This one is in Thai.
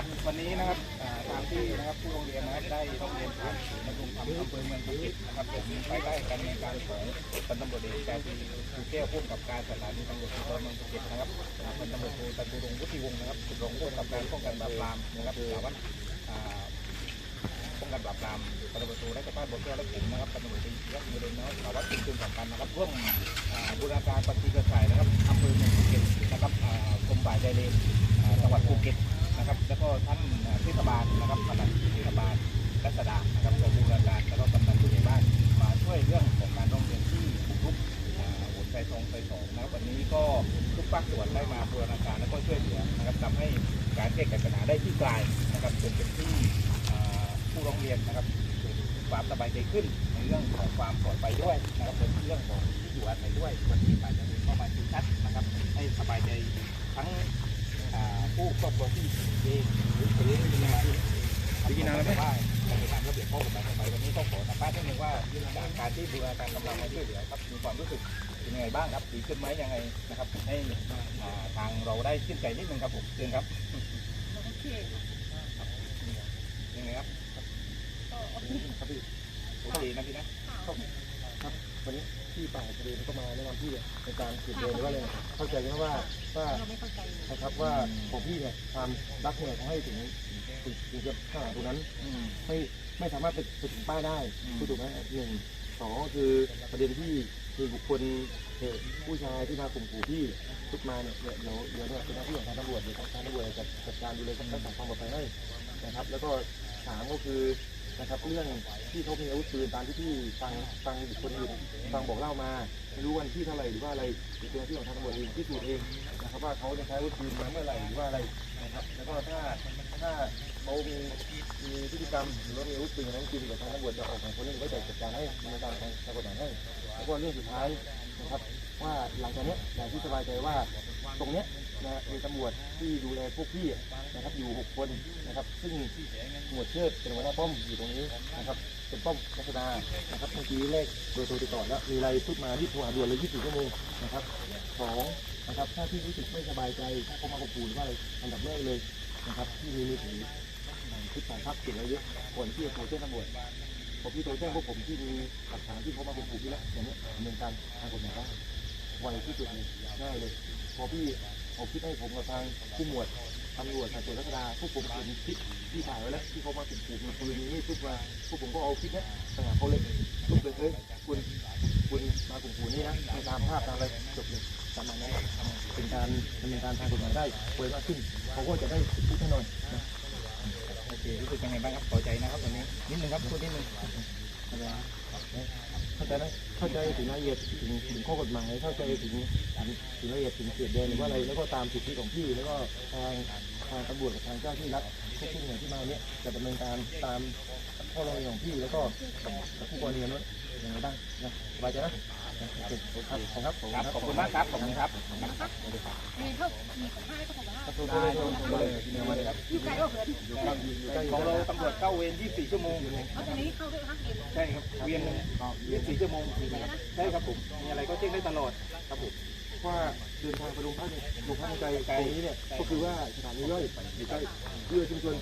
ครับวันนี้นะครับอ่าทางที่นะครับผู้โรงเรียนนะครับได้โรงเรียนผ่านศูนย์ดำรงธรรมอำเภอเมืองภูเก็ตนะครับผมภายใต้การดำเนินการของพันตำรวจเอกชาตรีภูแก้วผู้กำกับการสถานีตำรวจภูธรเมืองภูเก็ตนะครับพันตำรวจโทตันตุรงวุฒิวงศ์นะครับรองผู้กำกับการป้องกันปราบปรามนะครับสารวัตรอ่าป้องกันปราบปรามปฏิบัติตัวและกระต้านบทแก้วและผมนะครับพันตำรวจตรีรัตน์เดนนะครับสารวัตรเป็นจุดสำคัญนะครับร่วมบูรณาการปฏิบัติการนะครับอำเภอเมืองภูเก็ตนะครับกรมป่าชายเลน สองนะครับวันนี้ก็ทุกภาคส่วนได้มาบูรณาการแล้วก็ช่วยเหลือนะครับทำให้การแก้ไขปัญหาได้ที่ปลายนะครับจนเป็นที่อ่าผู้ร้องเรียนนะครับเกิดความสบายใจขึ้นในเรื่องของความปลอดภัยด้วยนะครับในเรื่องของที่อยู่อาศัยด้วยวันนี้อาจจะมีเข้ามาชี้ชัดนะครับ ให้สบายใจทั้งอ่าผู้ครอบครองที่เองหรือคนที่มีมาที่ที่นาแล้วว่าในการระเบียบข้อกฎหมายต่อไปวันนี้ต้องขอสัมภาษณ์นิดนึงว่าจากการที่บูรณาการกำลังมาช่วยเหลือครับมีความรู้สึกเป็นยังไงบ้างครับดีขึ้นไหมยังไงนะครับ ให้อ่าทางเราได้ชื่นใจนิดนึงครับผมเชิญครับโอเคยังไงครับก็โอเคครับพี่โอเคนะพี่นะครับวันนี้ที่ป่าทะเลมันก็มาแนะนำพี่ในการสืบเดินหรือว่าอะไรนะครับเข้าใจนะว่าว่าเราไม่เข้าใจนะครับว่าของพี่เนี่ยความรักเนี่ยเขาให้ถึงถึงถึงจะข้างหลังตรงนั้นอืม ไม่ไม่สามารถไปไปถึงป้ายได้อืมพูดถูกไหมหนึ่งสองก็คือประเด็นที่คือบุคคลเหตุผู้ชายที่มาข่มขู่พี่ทุกมาเนี่ยเดี๋ยวเดี๋ยวเดี๋ยวเนี่ยเป็นหน้าที่ของทางตำรวจเดี๋ยวทางตำรวจจะจัดการดูแลรักษาความปลอดภัยให้นะครับ แล้วก็สามก็คือ นะครับเรื่องที่เขามีอาวุธปืนตามที่พี่ฟังฟังบุคคลอื่นฟังบอกเล่ามาไม่รู้วันที่เท่าไหร่หรือว่าอะไรเป็นหน้าที่ของทางตำรวจเองที่สูจน์เองนะครับว่าเขาจะใช้อาวุธปืนมาเมื่อไหร่หรือว่าอะไรนะครับแล้วก็ถ้าถ้าเขามีมีพฤติกรรมหรือว่ามีอาวุธปืนนั้นจริงเดี๋ยวทางตำรวจจะออกหมายค้นเรื่องไว้จัดการให้ดำเนินการทางทางกฎหมายให้แล้วก็เรื่องสุดท้ายนะครับ ว่าหลังจากนี้ยอย่างที่สบายใจว่าตรงเนี้ยนะมีตำรวจที่ดูแลพวกพี่นะครับอยู่หกคนนะครับ ซึ่งหมวดเชิดเป็นหัวหน้าป้อมอยู่ตรงนี้นะครับเป็นป้อมรัชดานะครับเมื่อกี้เลขโดยโทรติดต่อแล้วมีอะไรพูดมาที่โทรหาด่วนเลย24ชั่วโมงนะครับสองนะครับถ้าที่รู้สึกไม่สบายใจถ้าเขามาขอบคุณว่าอะไรอันดับแรกเลยนะครับที่มีมือถือคลิปถ่ายภาพเก็บไว้เยอะก่อนที่จะโทรแจ้งตำรวจพอพี่โทรแจ้งพวกผมที่มีหลักฐานที่เขามาข่มขู่พี่แล้วอย่างนี้ดำเนินการทางกฎหมายได้ ไวที่สุดเลยง่ายเลย พอพี่เอาคลิปให้ผมกับทางผู้หมวดตำรวจสายตรวจรัชดาพวกผมเห็นคลิปที่ถ่ายไว้แล้วที่เขามาข่มขู่มปืนมีมีดทุกมาพวกผมก็เอาคลิปเนี้ยไปหาเขาเลยลุกเลยเฮ้ยคุณคุณมาข่มขู่นี่นะไปตามภาพตามอะไรจบเลยประมาณนั้นเป็นการดำเนินการทางกฎหมายได้เปิดมากขึ้นเขาก็จะได้สิทธิแน่นอนนะโอเครู้สึกยังไงบ้างครับพอใจนะครับวันนี้นิดนึงครับพูดนิดนึง เข้าใจไหมเข้าใจถึงรายละเอียดถึงถึงข้อกฎหมายเข้าใจถึงถึงรายละเอียดถึงเขตแดนหรือว่าอะไรแล้วก็ตามสิทธิของพี่แล้วก็ทางทางตำรวจกับทางเจ้าที่รัฐทุกที่หน่วยที่มาเนี้ยจะดำเนินการตามข้อร้องเรียนของพี่แล้วก็กับผู้กรณีนั้นอย่างไรบ้างนะสบายใจนะ คครับขอบคุณครับครับขอบคุณมากครับขอบคุณครับมีเท่ามีของห้าก็ของห้าขอบคุณครับขอบคุณเลยเดี๋ยวมาเลยครับอยู่ไกลก็เหินอยู่ใกล้อยู่ใกล้ของเราตำรวจเข้าเวร24ชั่วโมงเอาตรงนี้เข้าด้วยฮะเห็นใช่ครับเวียนหนึ่ง24ชั่วโมงนะครับใช่ครับผมมีอะไรก็แจ้งได้ตลอดครับผมว่าเดินทางไปโรงพักเนี่ยโรงพักไกลตรงนี้เนี่ยก็คือว่าสถานีย่อยอยู่ใกล้เพื่อชุมชน